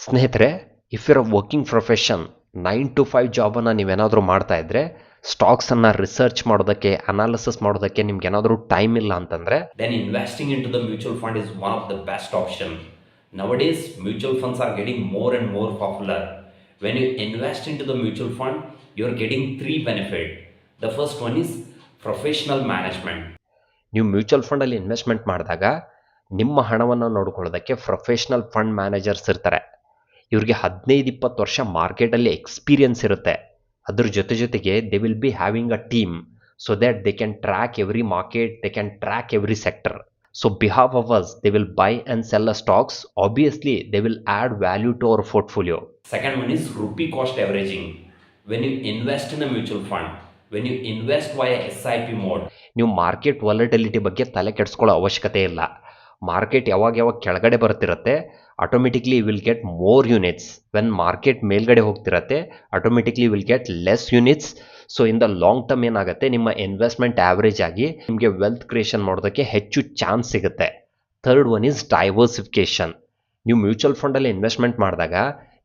ಸ್ನೇಹಿತರೆ if your working profession nine to five ಜಾಬನ್ನು ನೀವೇನಾದರೂ ಮಾಡ್ತಾ ಇದ್ದರೆ ಸ್ಟಾಕ್ಸನ್ನು ರಿಸರ್ಚ್ ಮಾಡೋದಕ್ಕೆ ಅನಾಲಿಸಿಸ್ ಮಾಡೋದಕ್ಕೆ ನಿಮ್ಗೆ ಏನಾದರೂ ಟೈಮ್ ಇಲ್ಲ ಅಂತಂದರೆ then investing into the mutual fund is one of the best mutual funds are getting more getting more popular when you invest in to the mutual fund you are getting three benefit the first one is professional management ನೀವು mutual ಫಂಡಲ್ಲಿ investment ಮಾಡಿದಾಗ ನಿಮ್ಮ ಹಣವನ್ನು ನೋಡ್ಕೊಳ್ಳೋದಕ್ಕೆ professional fund managers ಇರ್ತಾರೆ. ಇವ್ರಿಗೆ ಹದಿನೈದು ಇಪ್ಪತ್ತು ವರ್ಷ ಮಾರ್ಕೆಟಲ್ಲಿ ಎಕ್ಸ್ಪೀರಿಯೆನ್ಸ್ ಇರುತ್ತೆ. ಅದ್ರ ಜೊತೆ ಜೊತೆಗೆ they will be having a team so that they can track every market they can track every sector so behaviours they will buy and sell a stocks obviously they will add value to our portfolio second one is rupee cost averaging when you invest in a mutual fund when you invest via S I P mode ನೀವು market volatility ಬಗ್ಗೆ ತಲೆ ಕೆಡಿಸ್ಕೊಳ್ಳೋ ಅವಶ್ಯಕತೆ ಇಲ್ಲ. Market ಯಾವಾಗ ಯಾವಾಗ ಕೆಳಗಡೆ ಬರ್ತಿರತ್ತೆ automatically will get more units when market ಮೇಲ್ಗಡೆ ಹೋಗ್ತಿರತ್ತೆ automatically will get less units so in the long term ಏನಾಗುತ್ತೆ, ನಿಮ್ಮ ಇನ್ವೆಸ್ಟ್ಮೆಂಟ್ ಆವ್ರೇಜ್ ಆಗಿ ನಿಮಗೆ ವೆಲ್ತ್ ಕ್ರಿಯೇಷನ್ ಮಾಡೋದಕ್ಕೆ ಹೆಚ್ಚು ಚಾನ್ಸ್ ಸಿಗುತ್ತೆ. ಥರ್ಡ್ ಒನ್ ಈಸ್ ಡೈವರ್ಸಿಫಿಕೇಷನ್ ನೀವು ಮ್ಯೂಚುವಲ್ ಫಂಡಲ್ಲಿ ಇನ್ವೆಸ್ಟ್ಮೆಂಟ್ ಮಾಡಿದಾಗ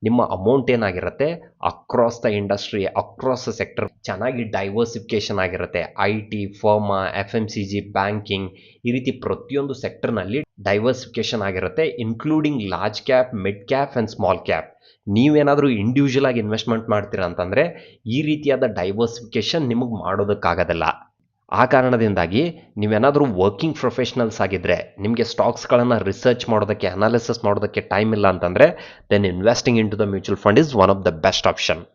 ನಿಮ್ಮ ಅಮೌಂಟ್ ಏನಾಗಿರುತ್ತೆ? Across the industry across the sector ಚೆನ್ನಾಗಿ ಡೈವರ್ಸಿಫಿಕೇಷನ್ ಆಗಿರುತ್ತೆ. I T ಫರ್ಮಾ F M C G banking ಈ ರೀತಿ ಪ್ರತಿಯೊಂದು ಸೆಕ್ಟರ್ನಲ್ಲಿ ಡೈವರ್ಸಿಫಿಕೇಷನ್ ಆಗಿರುತ್ತೆ including large cap mid cap and small cap ನೀವೇನಾದರೂ ಇಂಡಿವಿಜುವಲ್ ಆಗಿ ಇನ್ವೆಸ್ಟ್ಮೆಂಟ್ ಮಾಡ್ತೀರಾ ಅಂತಂದರೆ ಈ ರೀತಿಯಾದ ಡೈವರ್ಸಿಫಿಕೇಷನ್ ನಿಮಗೆ ಮಾಡೋದಕ್ಕಾಗೋದಿಲ್ಲ. ಆ ಕಾರಣದಿಂದಾಗಿ ನೀವೇನಾದರೂ ವರ್ಕಿಂಗ್ ಪ್ರೊಫೆಷ್ನಲ್ಸ್ ಆಗಿದ್ದರೆ ನಿಮಗೆ ಸ್ಟಾಕ್ಸ್ಗಳನ್ನು ರಿಸರ್ಚ್ ಮಾಡೋದಕ್ಕೆ ಅನಾಲಿಸಿಸ್ ಮಾಡೋದಕ್ಕೆ ಟೈಮ್ ಇಲ್ಲ ಅಂತಂದರೆ then investing in to the mutual fund is one of the best option